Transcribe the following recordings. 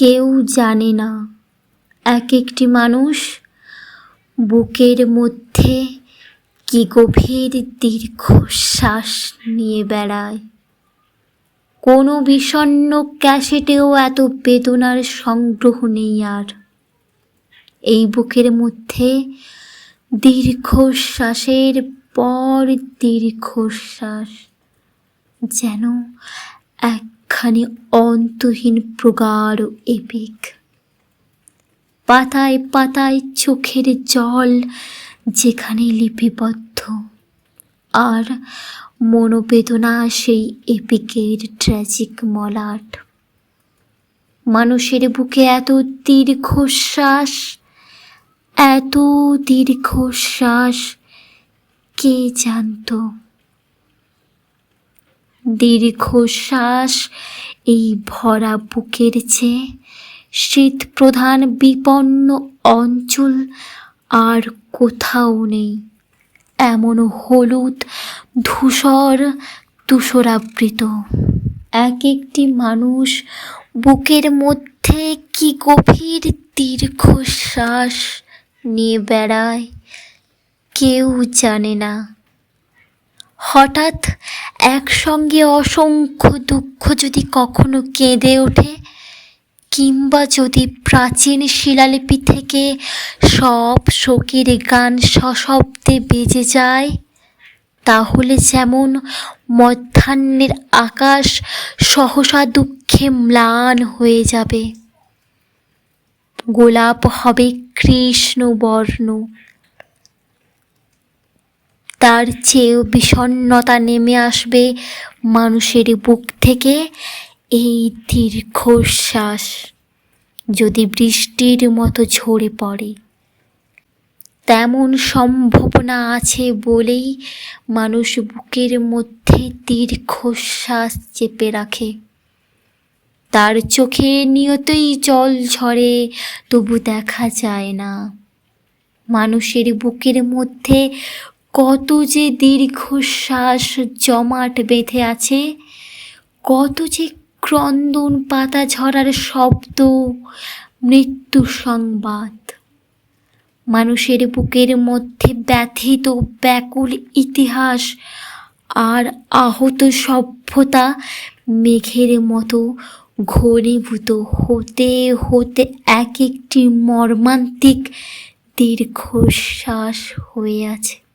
কেউ জানে না। এক একটি মানুষ বুকের মধ্যে কি গভীর দীর্ঘশ্বাস নিয়ে বেড়ায়। কোনো বিষণ্ণ ক্যাসেটেও এত বেদনার সংগ্রহ নেই আর। এই বুকের মধ্যে দীর্ঘশ্বাসের পর দীর্ঘশ্বাস যেন একখানি অন্তহীন প্রগাঢ় এপিক পাতায় পাতায় চোখের জল যেখানে লিপিবদ্ধ, আর মনোবেদনা সেই এপিকের ট্র্যাজিক মলাট। মানুষের বুকে এত দীর্ঘশ্বাস এত দীর্ঘশ্বাস, কে জানতো? দীর্ঘশ্বাস এই ভরা বুকের চেয়ে শীত প্রধান বিপন্ন অঞ্চল আর কোথাও নেই। এমন হলুদ ধূসর তুষরাবৃত এক একটি মানুষ বুকের মধ্যে কি গভীর দীর্ঘশ্বাস নিয়ে বেড়ায়, কেউ জানে না। হঠাৎ একসঙ্গে অসংখ্য দুঃখ যদি কখনো কেঁদে ওঠে, কিংবা যদি প্রাচীন শিলালিপি থেকে সব শোকের গান সশব্দে বেজে যায়, তাহলে যেমন মধ্যাহ্নের আকাশ সহসা দুঃখে ম্লান হয়ে যাবে। গোলাপ হবে কৃষ্ণবর্ণ তার চেয়েও বিষণ্ণতা নেমে আসবে মানুষের বুক থেকে এই দীর্ঘশ্বাস। যদি বৃষ্টির মতো ঝরে পড়ে, তেমন সম্ভাবনা আছে বলেই মানুষ বুকের মধ্যে দীর্ঘশ্বাস চেপে রাখে। তার চোখে নিয়তই জল ঝরে, তবু দেখা যায় না। মানুষের বুকের মধ্যে কত যে দীর্ঘশ্বাস জমাট বেঁধে আছে, কত যে ক্রন্দন পাতা ঝরার শব্দ, মৃত্যু সংবাদ। মানুষের বুকের মধ্যে ব্যথিত ব্যাকুল ইতিহাস আর আহত সভ্যতা মেঘের মতো ঘনীভূত হতে হতে এক একটি মর্মান্তিক দীর্ঘশ্বাস হয়ে আছে।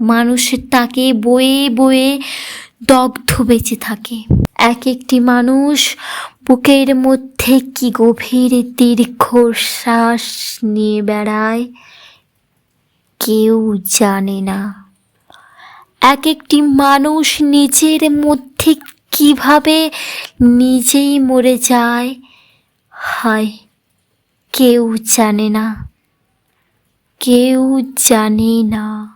মানুষ তাকে বয়ে বয়ে দগ্ধ বেঁচে থাকে। এক একটি মানুষ বুকের মধ্যে কি গভীর দীর্ঘশ্বাস নিয়ে বেড়ায় কেউ জানে না। এক একটি মানুষ নিজের মধ্যে কীভাবে নিজেই মরে যায়, হায়, কেউ জানে না। কেউ জানে না।